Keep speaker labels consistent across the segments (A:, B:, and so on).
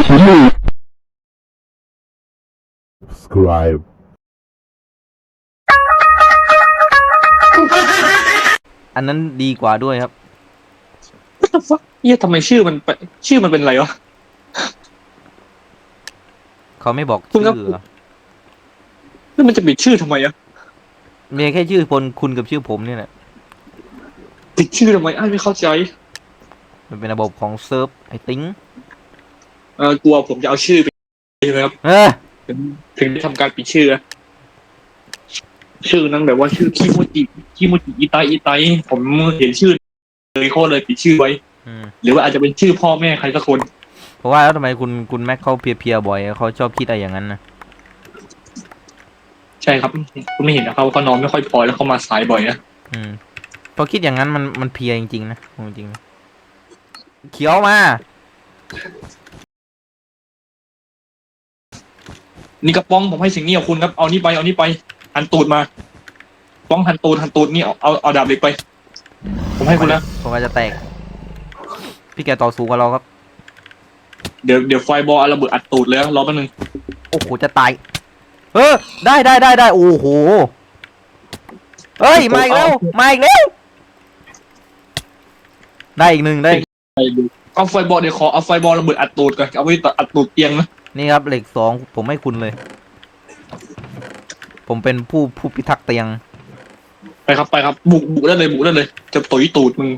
A: subscribe
B: อันนั้นดีกว่าด้วยครับ
C: What the fuck เฮียทำไมชื่อมันเป็นชื่อมันเป็นอะไรวะ
B: เขาไม่บอก
C: คุณ
B: ชื่
C: ครับ
B: อเหรอ
C: แล้วมันจะปิดชื่อทำไมอะ
B: มีแค่ชื่อพลคุณกับชื่อผมเนี่ยแหละ
C: ปิดชื่อทำไมไอ้ายไม่เข้าใจ
B: มันเป็นระบบของเซิร์ฟไอติ้ง
C: เออกลัวผมจะเอาชื่อไปใช่ไหมครับ
B: เออ
C: ถึงถึงได้ทำการปิดชื่ออะชื่อนั้นแบบว่าชื่อคิโมจิคิโมจิอีไตอีไตผมเห็นชื่อเลยเขาเลยปิดชื่อไว้
B: อืม
C: หรือว่าอาจจะเป็นชื่อพ่อแม่ใครสักคน
B: เพราะว่าแล้วทำไมคุณคุณแม็กเขาเพลียๆบ่อยเขาชอบคิดอะไรอย่างนั้นนะ
C: ใช่ครับคุณไม่เห็นนะครับว่าเขานอนไม่ค่อยพอแล้วเขามาสายบ่อยนะ
B: อืมพอคิดอย่างนั้นมันมันเพลียจริงๆนะจริงๆนะเขียวมา
C: นี่กระป๋องผมให้สิ่งนี้กับคุณครับ เอานี่ไป เอานี่ไป หันตูดมา ป้องหันตูดหันตูดนี่เอาเอาเอาดาบเหล็กไป ผมให้คุณแล้ว
B: ผมอาจจะแตก พี่แกต่อสู้กับเราครับ
C: เดี๋ยวเดี๋ยวไฟบอลเอาระเบิดอัดตูดเลยนะรอแป๊บนึง
B: โอ้โห จะตาย เออ ได้ได้ได้ได้ โอ้โหเฮ้ย มาอีกแล้ว มาอีกแล้ว ได้อีกหนึ่งได้
C: ไปดูเอาไฟบอลเดี๋ยวขอเอาไฟบอลระเบิดอัดตูดก่อน เอาไว้อัดตูดเตียงนะ
B: นี่ครับเหล็กสองผมให้คุณเลย ผมเป็นผู้ผู้พิทักษ์เตียง
C: ไปครับไปครับ บุกบุกได้เลยบุกได้เลย จะตุยตูดมึง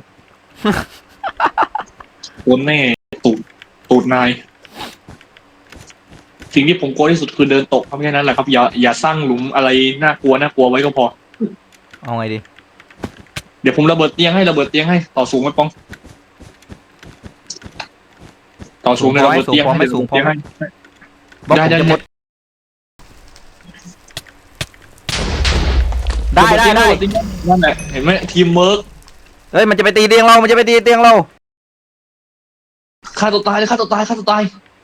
C: โดนแน่ตูดตูดนาย สิ่งที่ผมกลัวที่สุดคือเดินตกครับแค่นั้นแหละครับอย่าอย่าสร้างหลุมอะไรน่ากลัวน่ากลัวไว้ก็พอ
B: เอาไงดี
C: เดี๋ยวผมระเบิดเตียงให้ระเบิดเตียงให้ต่อสูงไหมป้อง ต่อสูงเลย
B: สูงพอ
C: ระเบิดเตียง
B: ไหม
C: ให้
B: สูงพอไหม
C: ระเบิดเตียงให้
B: บล็อก
C: ได้
B: ผม
C: ได้
B: จะหมด ได้ได้ได้
C: ระเบิเตียงนั่นแหละเห็นไหมทีมเวิร์ก
B: เฮ้ยมันจะไปตีเตียงเรา มันจะไปตีเตียงเรา
C: ฆ่าตัวตายเลยฆ่าตัวตายฆ่าตัวตาย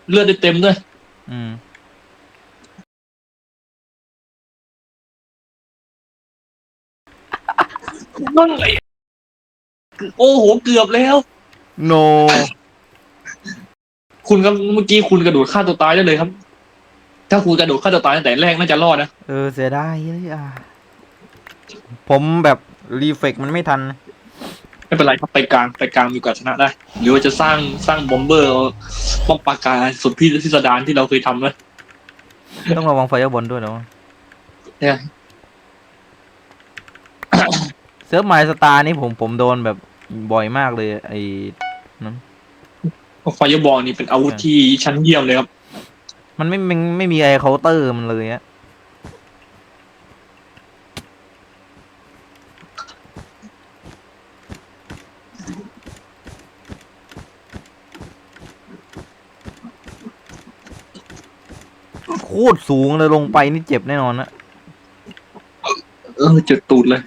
C: เลือดได้เต็มด้วย
B: อืม
C: นั่นเลยโอ้โหเกือบแล้ว
B: โน
C: คุณครับเมื่อกี้คุณกระโดดฆ่าตัวตายได้เลยครับ ถ้าคุณกระโดดฆ่าตัวตายตั้งแต่แรกน่าจะรอดนะ
B: เออเสียดายเฮ้ยอะผมแบบรีเฟกมันไม่ทัน
C: ไม่เป็นไรครับไปกลางไปกลางมีโอกาสชนะได้ หรือว่าจะสร้างสร้างบอมเบอร์ป้องปราการสุดพิสดารที่เราเคยทำไว้
B: ต้องระวังไฟบอลด้วยแล้ว
C: เนี่ย
B: เซิร์ฟไมสตาร์นี่ผมผมโดนแบบบ่อยมากเลย ไอ้
C: ไฟบอลนี่เป็นอาวุธที่ชั้นเยี่ยมเลยครับ
B: มันไม่ไม่ไม่มีไอเคาน์เตอร์มันเลยอะโคตรสูงเลยลงไปนี่เจ็บแน่นอนนะ
C: เออเจ็บตูดเลย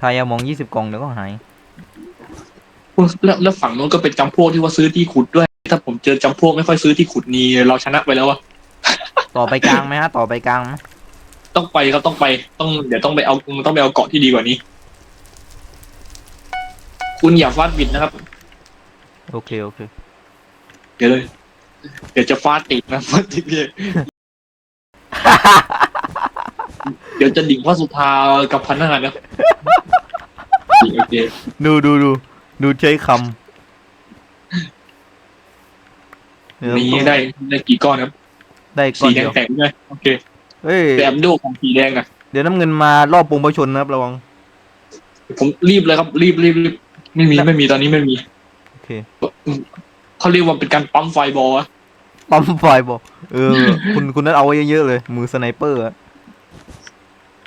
B: ทายามองยี่สิบกล่องเดี๋ยวก็หาย
C: แล้วแล้วฝั่งนู้นก็เป็นจำพวกที่ว่าซื้อที่ขุดด้วย ถ้าผมเจอจำพวกไม่ค่อยซื้อที่ขุดนี่เราชนะไปแล้ววะ
B: ต่อไปกลางไหมฮะ ต่อไปกลางไหม
C: ต้องไปครับต้องไปต้อง เดี๋ยวต้องไปเอาต้องไปเอาเกาะที่ดีกว่านี้ คุณอย่าฟาดบิดนะครับ
B: โอเค โอเค
C: เดี๋ยวเลย เดี๋ยวจะฟาดติดนะฟาดติดเลยเดี๋ยวจะดิ่งพระสุธากับพันธนานะโอเค
B: ดูดูดูดูใช้คำ เดี๋ยว
C: นี่ได้ได้กี่ก้อนครับ
B: ได้ก่อ
C: สี
B: น
C: แด
B: เดี
C: ง
B: ยว
C: แข็งด้วยโอเค
B: เฮ้ย
C: แต่แอมโดของสีแดงอะ
B: เดี๋ยวน้ำเงินมารอบปรุงประชนนะครับระวัง
C: ผมรีบเลยครับ รีบรีบรีบไม่มีไม่มีตอนนี้ไม่มี
B: โอเค
C: เขาเรียกว่าเป็นการปั๊มไฟบอลอะ
B: ปั๊มไฟบอกเออ คุณคุณนั้นเอาไว้เยอะๆเลย มือสไนเปอร์อะ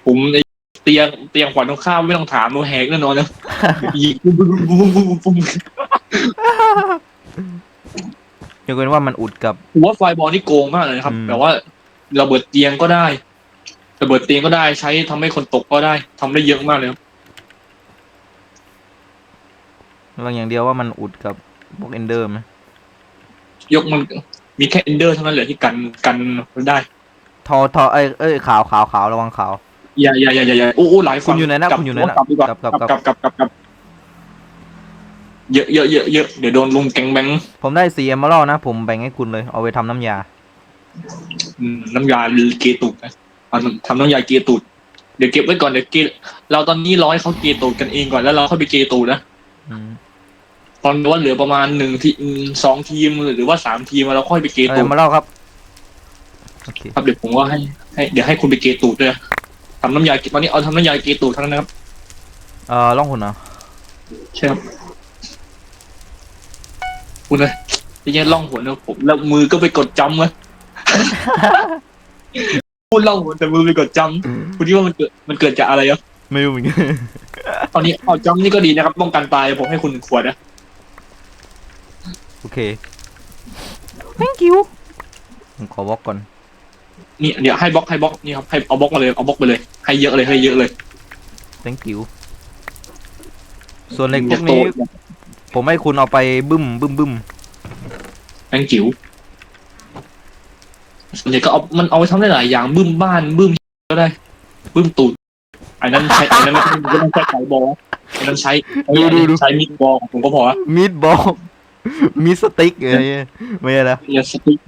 C: ผมไอ้เตียงเตียงขวัญตรงข้ามไม่ต้องถามโนแหกแน่นอนนะยิงปุ้มปุ้มปุ้มปุ้มปุ้มปุ้ม
B: ยกเว้นว่ามันอุดกับ
C: ผมว่าไฟบอลนี่โกงมากเลยนะครับ
B: อืม
C: แบบว่าระเบิดเตียงก็ได้ระเบิดเตียงก็ได้ใช้ทำให้คนตกก็ได้ทำได้เยอะมากเลยครับ
B: ระวังอย่างเดียวว่ามันอุดกับพวกเอนเดอร์ไหม
C: ยกมันมีแค่เอนเดอร์เท่านั้นแหละที่กันกันได้
B: ทอทอเอ้ยเอ้ยขาวขาวขาวระวังขาว
C: อย่าอย่าอย่าอย่าอย่าโอ้โอ้หลายฝั่ง
B: คุณอยู่ไหนนะ
C: กลับ
B: คุณอยู่ไหนนะ
C: กลับดีกว่าก
B: ลับกลับ
C: กลับกลับกลับกลับ เยอะเยอะเยอะเยอะเดี๋ยวโดนลุงแกงแบง
B: ผมได้สีเอมเมอรัลนะ ผมแบ่งให้คุณเลย เอาไปทำน้ำยา
C: อืมน้ำยาเกตูดนะเอาทำน้ำยาเกตูดเดี๋ยวเก็บไว้ก่อนเดี๋ยวเกเราตอนนี้ร้อยเขาเกตูดกันเองก่อนแล้วเราค่อยไปเกตูดนะ
B: อืม
C: ตอนนี้ว่าเหลือประมาณหนึ่งทีอืมสองทีมหรือว่าสามทีมเราค่อยไปเก
B: เอา
C: ตู
B: เอ
C: ด
B: มเมอรัลครับโอเค
C: ครับเดี๋ยวผมว่าให้ให้เดี๋ยวให้คุณไปเกตูดด้วยนะทำน้ำยาตอนนี้เอาทำน้ำยาเกตูดทั้งนั้นนะครับ
B: เอ่อล่องหุ่นเหรอ
C: ใช่ครับ คุณเลยที่นี่ล่องหัวนะผมแล้วมือก็ไปกดจำเลยพูดล่องหัวแต่มือไปกดจำคุณคิดว่ามันเกิดมันเกิดจากอะไรครับ
B: ไม่รู้เหมือนกัน
C: ตอนนี้เอาจำนี่ก็ดีนะครับป้องกันตายผมให้คุณหนึ่งขวดนะ
B: โอเค thank you ผมขอบล็อกก่อน
C: นี่เดี๋ยวให้บล็อกให้บล็อกนี่ครับให้เอาบล็อกมาเลยเอาบล็อกไปเลย ให้เยอะเลยให้เยอะเลย
B: thank you ส่วนเหล็กพวกนี้ ผมให้คุณเอาไปบึ้มบึ้มบึ้ม
C: แตงจิ๋วส่วนใหญ่ก็เอามันเอาไปทำได้หลายอย่างบึ้มบ้านบึ้มก็ได้บึ้มตูดอันนั้นใช้อันนั้นไม่ไม่ต้องใช้ไก่บอลอันนั้นใช้ใช้มิดบอลผมก็พอ
B: มีดบอลมีสติ๊กอะไรเงี้ยไม่ใช่แล้ว
C: อย่าสติ๊ก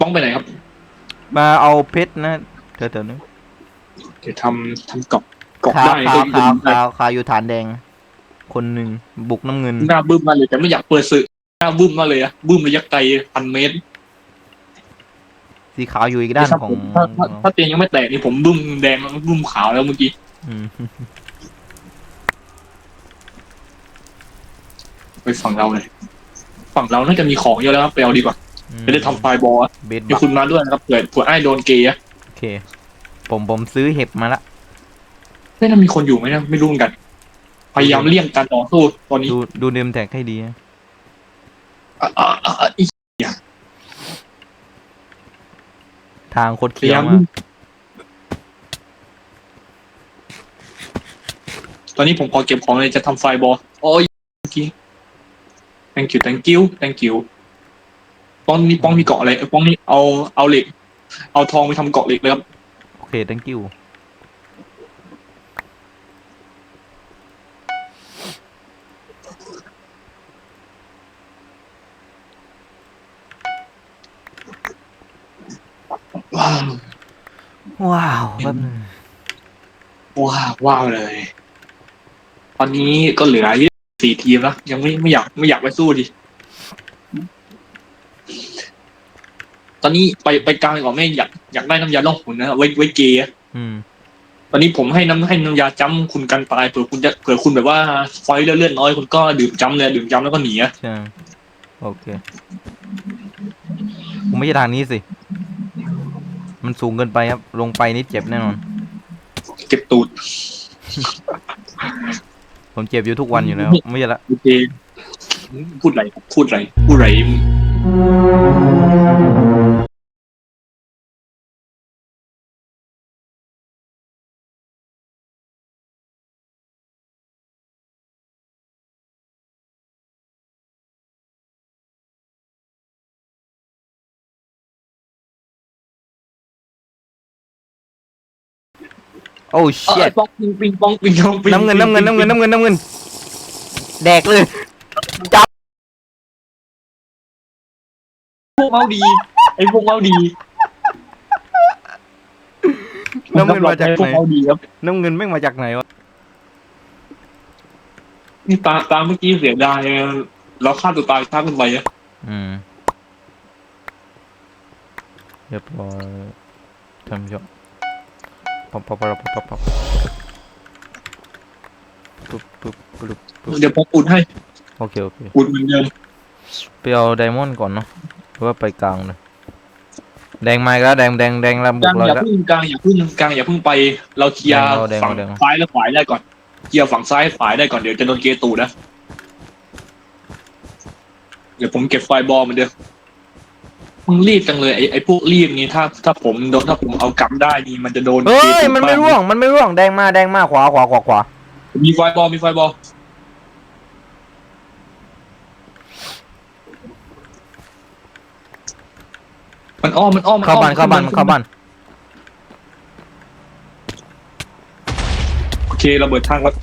C: ป้องไปไหนครับ
B: มาเอาเพชรนะเธอๆนึง
C: เดี๋ยวทำทำกรอบกรอบ
B: ขาว
C: ได้
B: ขาว
C: ก็
B: ขาว
C: ได้
B: ขาวขาวอยู่ฐานแดง คนหนึ่งบุกน้ำเงิน
C: หน้าบึ้มมากเลยแต่ไม่อยากเปิดสื่อหน้าบึ้มมากเลยอะบึ้มระยะไกลพันเมตร
B: สีขาวอยู่อีกด้าน
C: ถ้า
B: ของ
C: ผมถ้าถ้าถ้าเตียงยังไม่แตกนี่ผมบึ้มแดงแล้วบึ้มขาวแล้วเมื่อกี้
B: อืม
C: ไปฝั่งเราเลย ฝั่งเราน่าจะมีของเยอะแล้วครับไปเอาดีกว่าจะได้ทำไฟบอลอะ
B: เบส
C: เดี๋ย
B: บั
C: ว
B: ก
C: คุณมาด้วยนะครับเผื่อเผื่อไอ้โดนเกย์อะ
B: โอเค ผมผมซื้อเห็บมาละ
C: เฮ้ยน่ามีคนอยู่ไหมเนะไม่รู้เหมือนกัน พยายามเลี่ยงการต่อสู้ตอนนี้
B: ดูดูเนมแท็กให้ดีนะ
C: อะอะอะอะอี
B: ทางโคตร
C: พ
B: เคี
C: ยา
B: ยว
C: ยาม
B: มาก
C: ตอนนี้ผมขอเก็บของเลยจะทำไฟบอลโอ้ยเมื่อกี้ thank you thank you thank you ป้องนี่ป้องมีเกาะอะไรเอ้ยป้องนี่เอาเอาเหล็ก เอาทองไปทำเกาะเหล็กเลยครับ
B: โอเค thank you
C: ว้าว
B: แป๊บนึง
C: ว้าวว้าวเลย ตอนนี้ก็เหลือยี่สี่ทีมแล้วยังไม่ไม่อยากไม่อยากไปสู้ดิตอนนี้ไปไปกลางก่อนไม่อยากอยากได้น้ำยาล่องหุ่นนะไว้ไว้เกย์อะ
B: อืม
C: ตอนนี้ผมให้น้ำให้น้ำยาจ้ำคุณกันตายเผื่อคุณจะเผื่อคุณแบบว่าไฟเลือดน้อยคุณก็ดื่มจ้ำเลยดื่มจ้ำแล้วก็หนีอะ
B: ใช่โอเคผมไม่ใช่ทางนี้สิ มันสูงเกินไปครับ ลงไปนี่เจ็บแน่นอน
C: เก็บตูด
B: ผมเจ็บอยู่ทุกวันอยู่แล้ว ไม่ใช่ละ
C: โอเคพูดไรครับพูดไรพูดไร
B: โอ้
C: เอ
B: เชี่
C: อยปองปิงปิงปองปิงปองปิง
B: น้ำเงินน้ำเงินน้ำเงินน้ำเงินน้ำเงิน แดกเลย
C: พวกเมาดีไอ้พวกเมาดี
B: น้ำเงินมาจาก
C: พว
B: ไหน
C: กเมาดีครับ
B: น้ำเงินแม่งมาจากไหนวะ
C: นี่ตาตาเมื่อกี้เสียดายอะเราฆ่าตัวตายฆ่ากันไปอะ
B: อืมเรียบร้อยทำยอด ปั๊บปั๊บปั๊บปั๊บปั๊บปุ๊บปุ๊บปุ๊บปุ๊บ
C: เดี๋ยวผมอุดให้
B: โอเคโอเค
C: อุดเหมือนเดิม
B: ไปเอาไดมอนด์ก่อนเนาะหรือว่าไปกลางเลยแดงมาแล้วแดงแดงแดงลำบุ
C: กลากง
B: เรา
C: อ
B: อี
C: ย่า
B: แล้ว
C: พึ่งกลางอย่าพึ่งกลางอย่าพึ่งไป เราเคลียร์
B: แดง
C: ฝั่ง
B: แดง
C: ซ้ายและขวาได้ก่อนเคลียร์ฝั่งซ้ายขวาได้ก่อนเดี๋ยวจะโดนเกตูนะเดี๋ยวผมเก็บไฟบอลเหมือนเดิม มึงรีบจังเลยไอ้ไอ้พวกรีบนี้ถ้าถ้าผมโดนถ้าผมเอากำได้นี่มันจะโดน
B: เฮ้
C: เก
B: ย
C: ตู
B: มันไม่ร่วงมันไม่ร่วงแดงมาแดงมาขวาขวาขวาขวา
C: มีไฟบอลมีไฟบอลมันอ้อมมันอ้อมมัน
B: เข้า
C: อ้อม
B: บ้านเข้าบ้านมันเข้าบ้าน
C: โอเคระเบิดทางแล้ว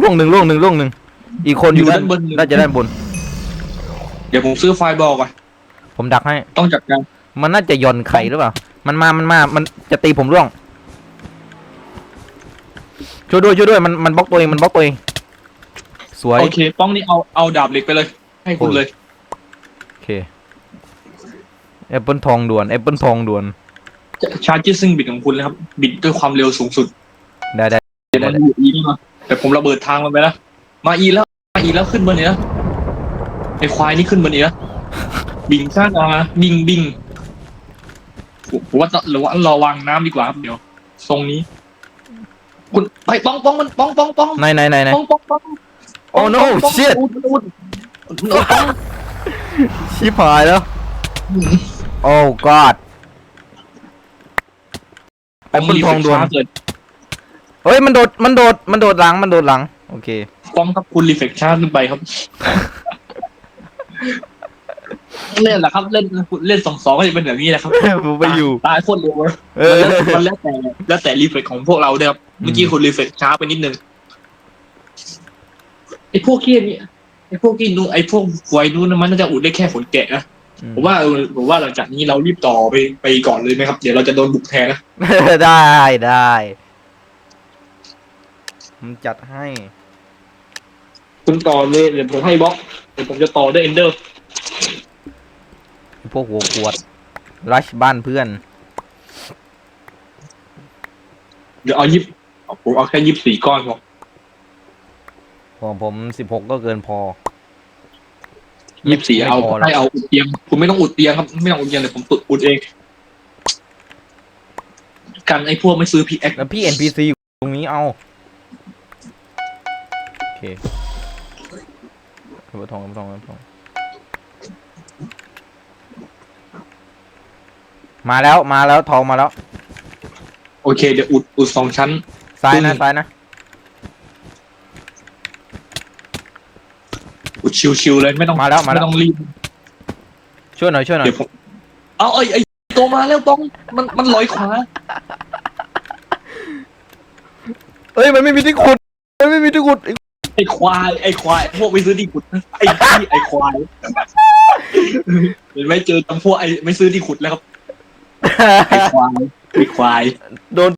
B: ร่วงหนึ่งร่วงหนึ่งร่วงหนึ่งอีกคนอยู่
C: อยู่
B: ด้าน
C: ด้านบน
B: น่าจะด้านบน
C: เดี๋ยวผมซื้อไฟบอลก่อน
B: ผมดักให้
C: ต้องจัดการ
B: มันน่าจะย่อนไข่หรือเปล่า มันมา มันมา มันจะตีผมร่วง ช่วยด้วย ช่วยด้วย มัน มันบล็อกตัวเอง มันบล็อกตัวเอง สวย
C: โอเค ป้องนี่เอา เอาดาบเหล็กไปเลย ให้คุณเลย
B: โอเค แอปเปิลทองด่วน แอปเปิลทองด่วน
C: ชาร์จซึ่งบิดของคุณเลยครับ บิดด้วยความเร็วสูงสุด
B: ได้ได้
C: เดี๋ยวมันอยู่อีนี่มาแต่ผมระเบิดทางมันไปแล้ว มาอีแล้ว มาอีแล้วขึ้นบนนี้นะไอควายนี่ขึ้นบนนี้นะ บิงซ่าอาบิงบิงผมว่าหรือว่าเราวางน้ำดีกว่าครับเดี๋ยว ทรงนี้ คุณไปป้องป้องมันป้องป้องป้อง
B: ไหนไหนไหนไหน
C: ป้องป้องป้อง
B: Oh no
C: ป้อง
B: shit
C: อุดอุดอุดป้อง
B: ชิบหายแล้ว โอ้ god แอปเปิลทองด่วน
C: ช้าเกิน
B: เฮ้ยมันโดดมันโดดมันโดดหลังมันโดดหลัง โอเค
C: ป้องครับคุณรีเฟกชาขึ้นไปครับ เล่นแหละครับเล่นเล่นสองสองก็จะเป็นแบบนี้แหละครับ
B: ผมไปอยู่
C: ตายโคตรเร็วเลย
B: เออ
C: มันแล้วแต่แล้วแต่รีเฟกของพวกเราด้วยครับเมื่อกี้คุณรีเฟกช้าไปนิดนึงไอ้พวกขี้นี่ไอ้พวกขี้นู้นไอ้พวกไวยนู้นนะมันน่าจะอุดได้แค่ฝนแกะนะผมว่าเออผมว่าหลังจากนี้เรารีบต่อไปไปก่อนเลยไหมครับ เดี๋ยวเราจะโดนบุกแทนนะ
B: ได้ได้ผมจัดให้
C: คุณต่อเลยเดี๋ยวผมให้บล็อกเดี๋ยวผมจะต่อด้วยเอนเดอร์
B: พวกหัวขวดรัชบ้านเพื่อน
C: เดี๋ยวเอายิบผมเอาแค่ยิบสี่ก้อนพอ
B: ของผมสิบหกก็เกินพอ
C: ยิบสี่
B: ไม่
C: เอา
B: พอหรอก
C: ให้เอาอุดเตียงคุณไม่ต้องอุดเตียงครับ ไม่ต้องอุดเตียงเดี๋ยวผมอุดเอง กันไอ้พวกไม่ซื้อพีแอค
B: แล้วพี่ NPC อยู่ตรงนี้เอา โอเคกระเป๋าทองกระเป๋าทองกระเป๋าทอง มาแล้วมาแล้วทองมาแล้ว
C: โอเคเดี๋ยวอุดอุดสองชั้น
B: ซ้ายนะ
C: อืม
B: ซ้ายนะ
C: อุดชิวๆเลยไม่ต้อง
B: มาแล้วมาแล้ว
C: ไม่ต้องรีบ
B: ช่วยหน่อยช่วยหน่อย
C: เดี๋ยวผมเอาไอ้ไอ้ตัวมาแล้วป้องมันมันลอยขวา
B: เอ้ยมันไม่มีที่ขุดมันไม่มีที่ขุด
C: ไอ้ควายไอ้ควายพวกไม่ซื้อที่ขุดไอ้ที่ไอ้ควายเห็นไหมเจอจำพวกไอ้ไม่ซื้อที่ขุดแล้วครับ ไอ้ควายไอ้ควาย
B: โดน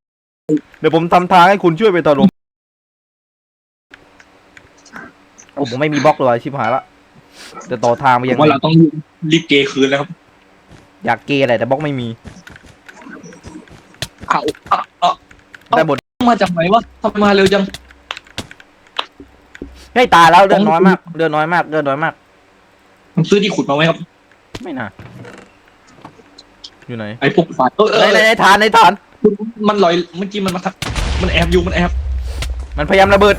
B: เดี๋ยวผมทำทางให้คุณช่วยไปต่อลมโอ้ผมไม่มีบล็อกเลยชิบหายละจะต่อทางไป
C: ผ
B: ยั
C: ม
B: งไง
C: ว่าเราต้องรีบเกย์คืนแล้วครับ
B: อยากเกย์อะไรแต่บล็อกไม่มี
C: เอาเอาเอา
B: ได้หมด
C: มาจากไหนวะทำไมมาเร็วจัง
B: ให้ยตายแล้วเลือดน้อยมากเลือดน้อยมากเลือดน้อยมาก
C: ผมซื้อที่ขุดมาไหมครับ
B: ไม่น่า อยู่ไหน
C: ไอ้พวกฝ่ายเออเอ
B: ใน
C: อ
B: ในในฐานในฐาน
C: มันลอยเมื่อกี้มันมาทักมันแอบอยู่มันแอบ
B: มันพยายามระเบิด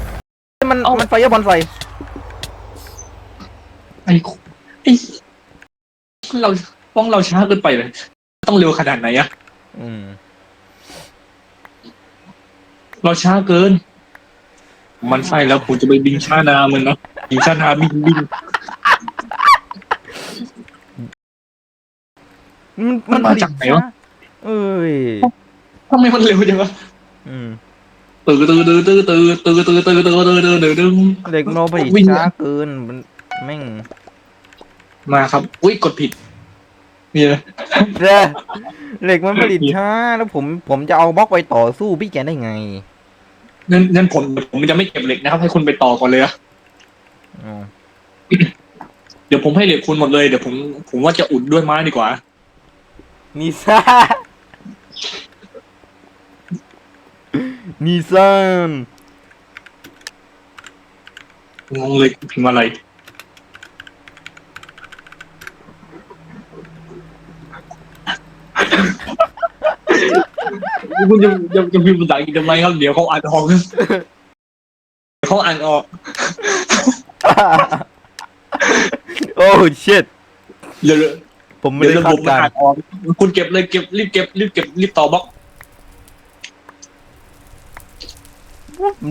B: มัน
C: เอ้ามั
B: มันไฟบอลไฟ
C: ไอ้ไอ้เราป้องเราช้าเกินไปเลย ต้องเร็วขนาดไหนอะ
B: อืม
C: เราช้าเกิน มันใช่แล้วผมจะไปบิงชานามันนะบิงชานาบิงบิง
B: มัน
C: มันมาจากไหนวะ
B: เอ้ย
C: ทำไมมันเร็วจังวะ
B: อืม
C: ตื่นตื่นตื่นตื่นตื่นตื่นตื่นตื่นตื่นตื่นตื่นตื่นตื่นตื่น
B: เด็กโนผลิต
C: วิ่ง
B: ช้าเกินมันแม่ง
C: มาครับ อุ้ยกดผิดนี่นะ
B: เด้อเหล็กมันผลิตช้าแล้วผมผมจะเอาบล็อกไปต่อสู้พี่แกได้ไง
C: นั่นนั่นผมผมจะไม่เก็บเหล็กนะครับ ให้คุณไปต่อก่อนเลยอะ
B: อ๋อ
C: เดี๋ยวผมให้เหล็กคุณหมดเลยเดี๋ยวผมผมว่าจะอุดด้วยไม้ดีกว่า
B: นิซ่านิซ่าน
C: งงเลยพิมพ์อะไร คุณจะจะจะพิมพ์ภาษาอังกฤษทำไมครับเดี๋ยวเขาอ่านออกเดี๋ยวเขาอ่านออก
B: โอ้ชิต
C: เดี๋ยว
B: ผมไม่
C: เดี๋ยว
B: ได้
C: ระบบมัน
B: คาดการ
C: อ่าน
B: ณ์
C: ออกคุณเก็บเลยเก็บรีบเก็บรีบเก็บรีบต่อบล็อก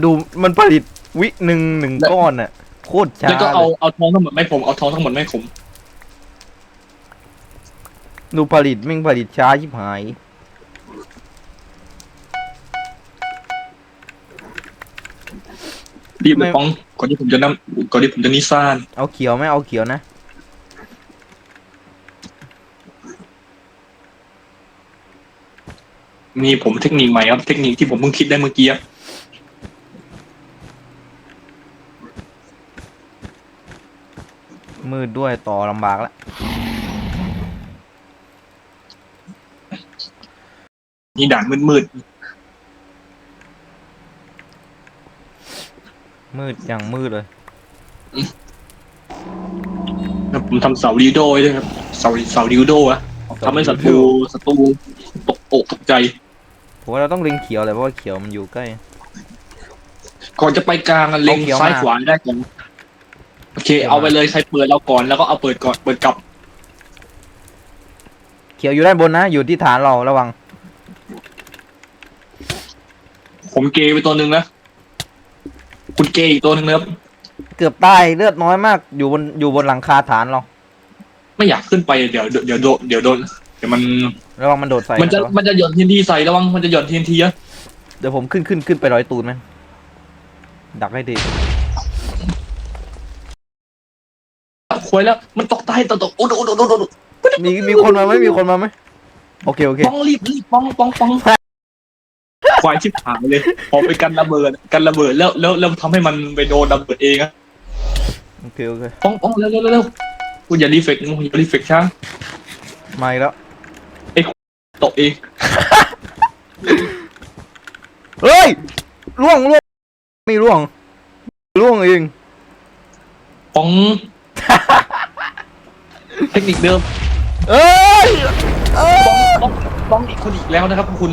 B: ดูมันผลิตวิหนึ่งหนึ่งก้อนอะ โคตรช้า
C: แล้วก็
B: เล
C: เอา
B: ย
C: เอาทองทั้งหมดไม่ผมเอาทองทั้งหมดไม่ผม
B: ดูผลิตแม่งผลิตช้าชิบหาย
C: รีบเลยป้องก่อนที่ผมจะนำก่อนที่ผมจะนิสาน
B: เอาเขียวไหมเอาเขียวนะ
C: นี่ผมเทคนิคใหม่ครับเทคนิคที่ผมเพิ่งคิดได้เมื่อกี้อะ
B: มืดด้วยต่อลำบากแล้ว
C: นี่ด่านมืด
B: มืดอย่างมืดเลย
C: ๆแล้วผมทำเสาดีโดไว้ด้วยครับเสาเสาดิวโดอะทำให้ศัตรูศัตรูตกอกตกใจ
B: ผมว่าเราต้องเล็งเขียวเลยเพราะว่าเขียวมันอยู่ใกล้
C: ก่อนจะไปกลางอะเล็ง
B: เอาเขียว
C: ซ้าย
B: มา
C: ขวาได้ก่อนโอเค
B: เขียวมา
C: เอาไปเลยใครเปิดเราก่อนแล้วก็เอาเปิดก่อนเปิดกลับ
B: เขียวอยู่ด้านบนนะ อยู่ที่ฐานเราระวัง
C: ผมเกย์ไปตัวหนึ่งนะคุณเกย์อีกตัวหนึ่งนะครับ
B: เกือบตายเลือดน้อยมากอยู่บนอยู่บนหลังคาฐานเรา
C: ไม่อยากขึ้นไปเดี๋ยวเดี๋ยวเดี๋ยวโดนเดี๋ยวโดนเดี๋ยวมัน
B: ระวังมันโดดใส่
C: มันจะ
B: ระวัง
C: มันจะหย่อนทีนทีใส่ระวังมันจะหย่อนทีนทีอะ
B: เดี๋ยวผมขึ้นขึ้นขึ้นไปร้อยตูนไหมดักให้ดี
C: ควยแล้ว มันตกใต้ตกตกโอ้โหโอ้โหโอ้โหโอ้โห
B: มีมีคนมาไหมมีคนมาไหมโอเคโอเค
C: ป้องรีบรีบป้องป้องป้องควายชิบหายเลยพอไปกันระเบิดกันระเบิดแล้วแล้วแล้วทำให้มันไปโดนระเบิดเองอะ
B: โอเคโอเค
C: ป้องป้องเร็วเร็วเร็วเร็วคุณอย่ารีเฟกต์อย่ารีเฟกต์ช้าง
B: มาอีกแล้ว
C: ตกเอง
B: เฮ้ยล่วงล่วงไม่ล่วงล่วงเอง
C: ป้อง เทคนิคเดิม
B: เอ้ยเอ้
C: ป้อง
B: ย
C: ป้องป้องอีกคนอีกแล้วนะครับ คุณ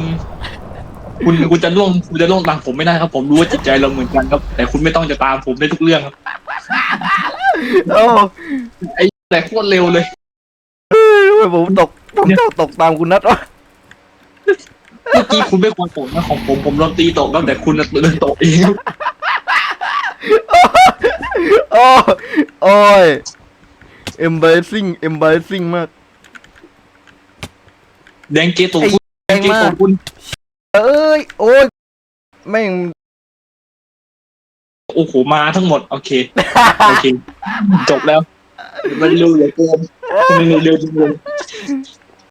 C: คุณคุณจะล่วงคุณจะล่วงตามผมไม่ได้ครับ ผมรู้ว่าจิตใจเราเหมือนกันครับ แต่คุณไม่ต้องจะตามผมได้ทุกเรื่องครับ
B: โอ้
C: ไอ้แต่โคตรเร็วเลย
B: ทำไมผมตกผมชอบตกตามคุณนัทวะ
C: เมื่อกี้คุณไม่ควรตกนะของผมผมโดนตีตกแล้วแต่คุณน่ะเดินตกเองครับ
B: โอ้โอ้ย embarrassing embarrassing มาก
C: แดงเกตุคุณ
B: แร
C: แดง
B: ง
C: เก
B: มา
C: ตุ
B: ก
C: คุณ
B: เอ้ย โอ้ย แม่ง
C: โอ้โหมาทั้งหมด โอเค โอเค จบแล้ว มันเร็วเหลือเกินทำไมมันเร็วจังเลย